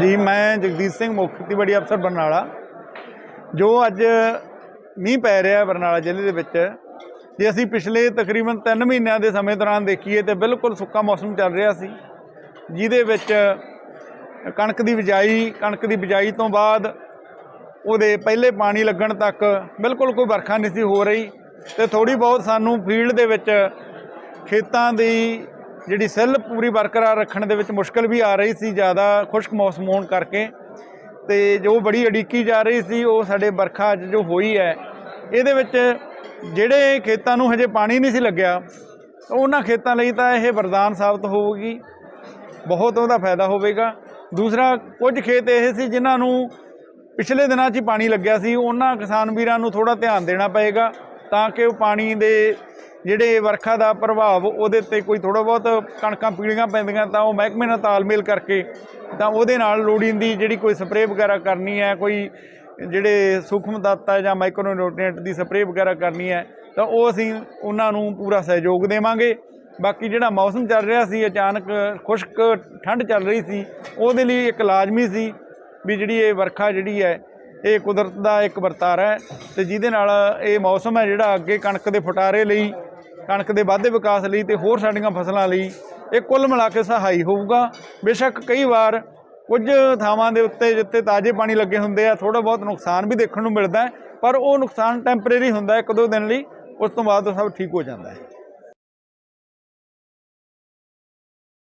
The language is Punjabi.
ਜੀ, ਮੈਂ ਜਗਦੀਸ਼ ਸਿੰਘ ਮੁੱਖ ਖੇਤੀਬਾੜੀ ਅਫਸਰ ਬਰਨਾਲਾ। ਜੋ ਅੱਜ ਮੀਂਹ ਪੈ ਰਿਹਾ ਬਰਨਾਲਾ ਜ਼ਿਲ੍ਹੇ ਦੇ ਵਿੱਚ, ਜੇ ਅਸੀਂ ਪਿਛਲੇ ਤਕਰੀਬਨ 3 ਮਹੀਨਿਆਂ ਦੇ ਸਮੇਂ ਦੌਰਾਨ ਦੇਖੀਏ ਤੇ ਬਿਲਕੁਲ ਸੁੱਕਾ ਮੌਸਮ ਚੱਲ ਰਿਹਾ ਸੀ, ਜਿਹਦੇ ਵਿੱਚ ਕਣਕ ਦੀ ਬਿਜਾਈ, ਕਣਕ ਦੀ ਬਿਜਾਈ ਤੋਂ ਬਾਅਦ ਉਹਦੇ ਪਹਿਲੇ ਪਾਣੀ ਲੱਗਣ ਤੱਕ ਬਿਲਕੁਲ ਕੋਈ ਵਰਖਾ ਨਹੀਂ ਸੀ ਹੋ ਰਹੀ ਤੇ ਥੋੜੀ ਬਹੁਤ ਸਾਨੂੰ ਫੀਲਡ ਦੇ ਵਿੱਚ ਖੇਤਾਂ ਦੀ ਜਿਹੜੀ ਸੈੱਲ ਪੂਰੀ ਬਰਕਰਾਰ ਰੱਖਣ ਦੇ ਵਿੱਚ ਮੁਸ਼ਕਲ ਵੀ ਆ ਰਹੀ ਸੀ, ਜ਼ਿਆਦਾ ਖੁਸ਼ਕ ਮੌਸਮ ਹੋਣ ਕਰਕੇ। ਤੇ ਜੋ ਬੜੀ ਅੜਿੱਕੀ ਜਾ ਰਹੀ ਸੀ, ਉਹ ਸਾਡੇ ਵਰਖਾ ਅੱਜ ਜੋ ਹੋਈ ਹੈ, ਇਹਦੇ ਵਿੱਚ ਜਿਹੜੇ ਖੇਤਾਂ ਨੂੰ ਹਜੇ ਪਾਣੀ ਨਹੀਂ ਸੀ ਲੱਗਿਆ ਉਹਨਾਂ ਖੇਤਾਂ ਲਈ ਤਾਂ ਇਹ ਵਰਦਾਨ ਸਾਬਤ ਹੋਊਗੀ। ਬਹੁਤ ਉਹਦਾ ਫਾਇਦਾ ਹੋਵੇਗਾ। ਦੂਸਰਾ, ਕੁਝ ਖੇਤ ਇਹ ਸੀ ਜਿਨ੍ਹਾਂ ਨੂੰ ਪਿਛਲੇ ਦਿਨਾਂ 'ਚ ਹੀ ਪਾਣੀ ਲੱਗਿਆ ਸੀ, ਉਹਨਾਂ ਕਿਸਾਨ ਵੀਰਾਂ ਨੂੰ ਥੋੜਾ ਧਿਆਨ ਦੇਣਾ ਪਏਗਾ, ਤਾਂ ਕਿ ਉਹ ਪਾਣੀ ਦੇ ਜਿਹੜੇ ਵਰਖਾ ਦਾ ਪ੍ਰਭਾਵ ਉਹਦੇ ਤੇ ਕੋਈ ਥੋੜਾ ਬਹੁਤ ਕਣਕਾਂ ਪੀਲੀਆਂ ਪੈਂਦੀਆਂ ਤਾਂ ਉਹ ਮਹਿਕਮੇ ਨਾਲ ਤਾਲਮੇਲ ਕਰਕੇ ਤਾਂ ਉਹਦੇ ਨਾਲ ਲੋੜੀਂਦੀ ਜਿਹੜੀ ਕੋਈ ਸਪਰੇਅ ਵਗੈਰਾ ਕਰਨੀ ਹੈ, ਕੋਈ ਜਿਹੜੇ ਸੂਖਮ ਤੱਤ ਜਾਂ ਮਾਈਕਰੋ ਨਿਊਟ੍ਰੀਐਂਟ ਦੀ ਸਪਰੇਅ ਵਗੈਰਾ ਕਰਨੀ ਹੈ, ਤਾਂ ਉਹ ਅਸੀਂ ਉਹਨਾਂ ਨੂੰ ਪੂਰਾ ਸਹਿਯੋਗ ਦੇਵਾਂਗੇ। ਬਾਕੀ ਜਿਹੜਾ ਮੌਸਮ ਚੱਲ ਰਿਹਾ ਸੀ, ਅਚਾਨਕ ਖੁਸ਼ਕ ਠੰਡ ਚੱਲ ਰਹੀ ਸੀ, ਉਹਦੇ ਲਈ ਇੱਕ ਲਾਜ਼ਮੀ ਸੀ ਵੀ ਜਿਹੜੀ ਇਹ ਵਰਖਾ ਜਿਹੜੀ ਹੈ, ਇਹ ਕੁਦਰਤ ਦਾ ਇੱਕ ਵਰਤਾਰਾ ਹੈ ਤੇ ਜਿਹਦੇ ਨਾਲ ਇਹ ਮੌਸਮ ਹੈ ਜਿਹੜਾ ਅੱਗੇ ਕਣਕ ਦੇ ਫਟਾਰੇ ਲਈ ਕਣਕ ਦੇ ਵਾਧੇ ਵਿਕਾਸ ਲਈ ਤੇ ਹੋਰ ਸਾਡੀਆਂ ਫਸਲਾਂ ਲਈ ਇਹ ਕੁੱਲ ਮਿਲਾ ਕੇ ਸਹਾਈ ਹੋਊਗਾ। ਬੇਸ਼ੱਕ ਕਈ ਵਾਰ ਕੁਝ ਥਾਵਾਂ ਦੇ ਉੱਤੇ ਜਿੱਥੇ ਤਾਜ਼ੇ ਪਾਣੀ ਲੱਗੇ ਹੁੰਦੇ ਆ ਥੋੜਾ ਬਹੁਤ ਨੁਕਸਾਨ ਵੀ ਦੇਖਣ ਨੂੰ ਮਿਲਦਾ ਪਰ ਉਹ ਨੁਕਸਾਨ ਟੈਂਪਰੇਰੀ ਹੁੰਦਾ ਇੱਕ ਦੋ ਦਿਨ ਲਈ ਉਸ ਤੋਂ ਬਾਅਦ ਉਹ ਸਭ ਠੀਕ ਹੋ ਜਾਂਦਾ ਹੈ।